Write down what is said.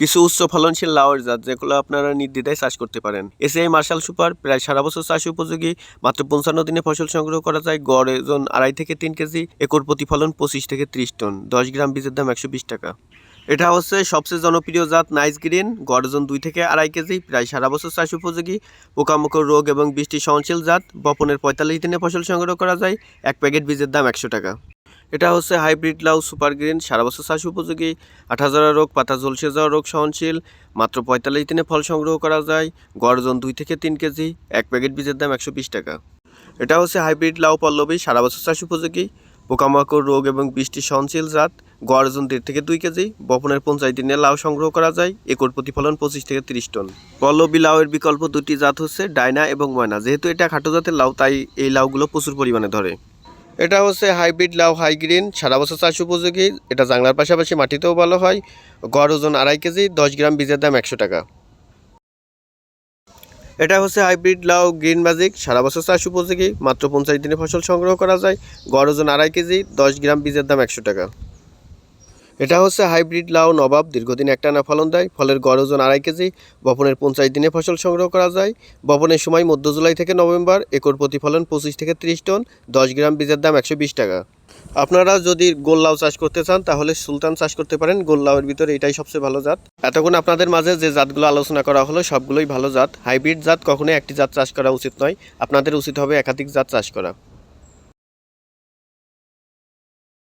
কিছু উচ্চ ফলনশীল লাউয়ের জাত, যেগুলো আপনারা নির্দ্বিধায় চাষ করতে পারেন। এসিআই মার্শাল সুপার, প্রায় সারা বছর চাষ উপযোগী, মাত্র পঞ্চান্ন দিনে ফসল সংগ্রহ করা যায় গড় ওজন আড়াই থেকে তিন কেজি, একর প্রতিফলন পঁচিশ থেকে ত্রিশ টন, দশ গ্রাম বীজের দাম একশো বিশ টাকা। এটা হচ্ছে সবচেয়ে জনপ্রিয় জাত নাইস গ্রিন, গড় ওজন দুই থেকে আড়াই কেজি, প্রায় সারা বছর চাষ উপযোগী, পোকামাকড় রোগ এবং বৃষ্টি সহনশীল জাত, বপনের পঁয়তাল্লিশ দিনে ফসল সংগ্রহ করা যায়, এক প্যাকেট বীজের দাম একশো টাকা। এটা হচ্ছে হাইব্রিড লাউ সুপার গ্রিন। সারা বছর চাষ উপযোগী। আঠাজরা রোগ, পাতা ঝলসে যাওয়া রোগ সহনশীল। মাত্র পঁয়তাল্লিশ দিনে ফল সংগ্রহ করা যায়। গড় ওজন দুই থেকে তিন কেজি। এক প্যাকেট বীজের দাম একশো বিশ টাকা। এটা হচ্ছে হাইব্রিড লাউ পল্লবী। সারা বছর চাষ উপযোগী। পোকামাকড়, রোগ এবং বৃষ্টি সহনশীল জাত। গড় ওজন দেড় থেকে দুই কেজি। বপনের পঞ্চাশ দিনে লাউ সংগ্রহ করা যায়। একর প্রতিফলন পঁচিশ থেকে তিরিশ টন। পল্লবী লাউয়ের বিকল্প দুটি জাত হচ্ছে ডায়না এবং ময়না। যেহেতু এটা খাটো জাতের লাউ, তাই এই লাউগুলো প্রচুর পরিমাণে ধরে। এটা হচ্ছে হাইব্রিড লাউ হাই গ্রিন, সারা বছর চাষ উপযোগী। এটা জাংলার পাশাপাশি মাটিতেও ভালো হয়। গড় ওজন আড়াই কেজি, দশ গ্রাম বীজের দাম একশো টাকা। এটা হচ্ছে হাইব্রিড লাউ গ্রিন ম্যাজিক, সারা বছর চাষ উপযোগী। মাত্র পঞ্চাশ দিনে ফসল সংগ্রহ করা যায়। গড় ওজন আড়াই কেজি, দশ গ্রাম বীজের দাম একশো টাকা। এটা হচ্ছে হাইব্রিড লাউ নবাব, দীর্ঘদিন একটানা ফলন দেয়, ফলের গড় ওজন আড়াই কেজি, বপনের পঞ্চাশ দিনে ফসল সংগ্রহ করা যায়। বপনের সময় মধ্য জুলাই থেকে নভেম্বর, একর প্রতিফলন পঁচিশ থেকে ত্রিশ টন, দশ গ্রাম বীজের দাম একশো বিশ টাকা। আপনারা যদি গোল লাউ চাষ করতে চান, তাহলে সুলতান চাষ করতে পারেন, গোল লাউয়ের ভিতরে এটাই সবচেয়ে ভালো জাত। এতক্ষণ আপনাদের মাঝে যে জাতগুলো আলোচনা করা হলো, সবগুলোই ভালো জাত। হাইব্রিড জাত কখনোই একটি জাত চাষ করা উচিত নয়, আপনাদের উচিত হবে একাধিক জাত চাষ করা।